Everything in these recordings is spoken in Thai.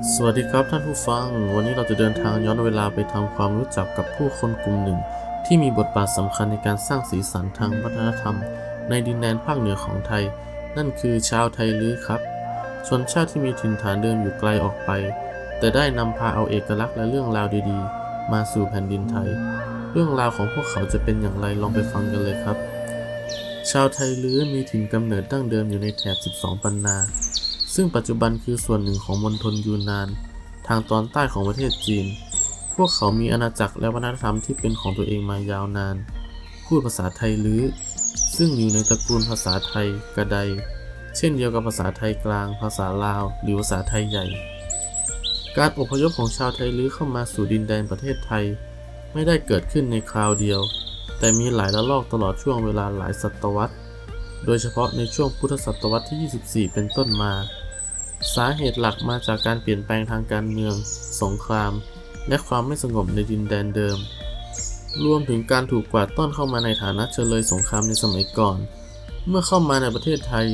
สวัสดีครับท่านผู้ฟัง วันนี้เราจะเดินทางย้อนเวลาไปทำความรู้จักกับผู้คนกลุ่มหนึ่ง ที่มีบทบาทสำคัญในการสร้างสีสันทางวัฒนธรรม ในดินแดนภาคเหนือของไทย นั่นคือชาวไทยลื้อครับ ชนชาติที่มีถิ่นฐานเดิมอยู่ไกลออกไป แต่ได้นำพาเอาเอกลักษณ์และเรื่องราวดีๆ มาสู่แผ่นดินไทย เรื่องราวของพวกเขาจะเป็นอย่างไรลองไปฟังกันเลยครับ ชาวไทยลื้อมีถิ่นกำเนิดดั้งเดิมอยู่ในแถบ 12 ปันนา ซึ่งปัจจุบันคือส่วนหนึ่งของมณฑลยูนนาน ทางตอนใต้ของประเทศจีน พวกเขามีอาณาจักรและวัฒนธรรมที่เป็นของตัวเองมายาวนาน พูดภาษาไทยลื้อ ซึ่งอยู่ในตระกูลภาษาไทยกระได เช่นเดียวกับภาษาไทยกลาง ภาษาลาว หรือภาษาไทยใหญ่ การอพยพของชาวไทยลื้อเข้ามาสู่ดินแดนประเทศไทย ไม่ได้เกิดขึ้นในคราวเดียว แต่มีหลายระลอกตลอดช่วงเวลาหลายศตวรรษ โดยเฉพาะในช่วงพุทธศตวรรษที่ 24 เป็นต้นมา สาเหตุหลักมาจากการเปลี่ยนแปลงทางการเมือง สงคราม และความไม่สงบในดินแดนเดิม รวมถึงการถูกกวาดต้อนเข้ามาในฐานะเฉลยสงครามในสมัยก่อน เมื่อเข้ามาในประเทศไทย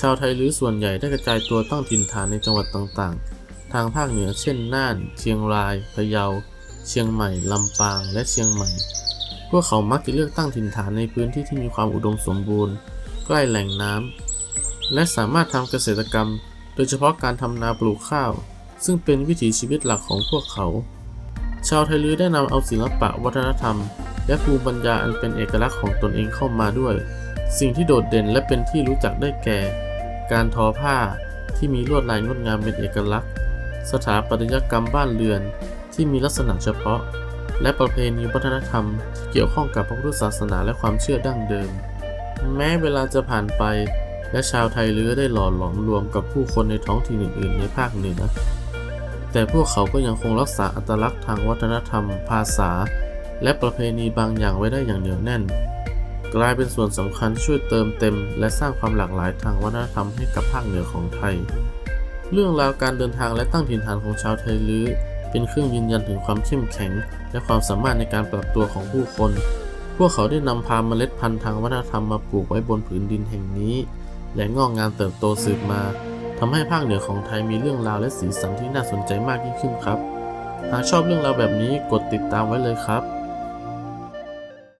ชาวไทยหรือส่วนใหญ่ได้กระจายตัวตั้งถิ่นฐานในจังหวัดต่างๆ ทางภาคเหนือเช่น น่าน เชียงราย พะเยา เชียงใหม่ ลำปาง และเชียงใหม่ พวกเขามักจะเลือกตั้งถิ่นฐานในพื้นที่ที่มีความอุดมสมบูรณ์ ใกล้แหล่งน้ำและสามารถทำเกษตรกรรม โดยเฉพาะการทำนาปลูกข้าว ซึ่งเป็นวิถีชีวิตหลักของพวกเขา ชาวไทยลื้อได้นำเอาศิลปะวัฒนธรรม และภูมิปัญญาอันเป็นเอกลักษณ์ของตนเองเข้ามาด้วย สิ่งที่โดดเด่นและเป็นที่รู้จักได้แก่ การทอผ้าที่มีลวดลายงดงามเป็นเอกลักษณ์ สถาปัตยกรรมบ้านเรือนที่มีลักษณะเฉพาะ และประเพณีวัฒนธรรมที่เกี่ยวข้องกับพระพุทธศาสนาและความเชื่อดั้งเดิม แม้เวลาจะผ่านไป และชาวไทยลื้อได้หล่อหลอมรวมกับผู้คนในท้องถิ่นอื่น ๆ ในภาคเหนือ แต่พวกเขาก็ยังคงรักษาอัตลักษณ์ทางวัฒนธรรม ภาษา และประเพณีบางอย่างไว้ได้อย่างเหนียวแน่น กลายเป็นส่วนสำคัญช่วยเติมเต็ม และสร้างความหลากหลายทางวัฒนธรรมให้กับภาคเหนือของไทย เรื่องราวการเดินทางและตั้งถิ่นฐานของชาวไทยลื้อเป็นเครื่องยืนยันถึงความเข้มแข็ง และความสามารถในการปรับตัวของผู้คน วกเขาได้นำพาเมล็ดพันธุ์ทางวัฒนธรรมมาปลูกไว้บนผืนดินแห่งนี้ และงอกงามเติบโตสืบมาทำให้ภาคเหนือของไทยมีเรื่องราวและสีสันที่น่าสนใจมากยิ่งขึ้นครับ หากชอบเรื่องราวแบบนี้กดติดตามไว้เลยครับ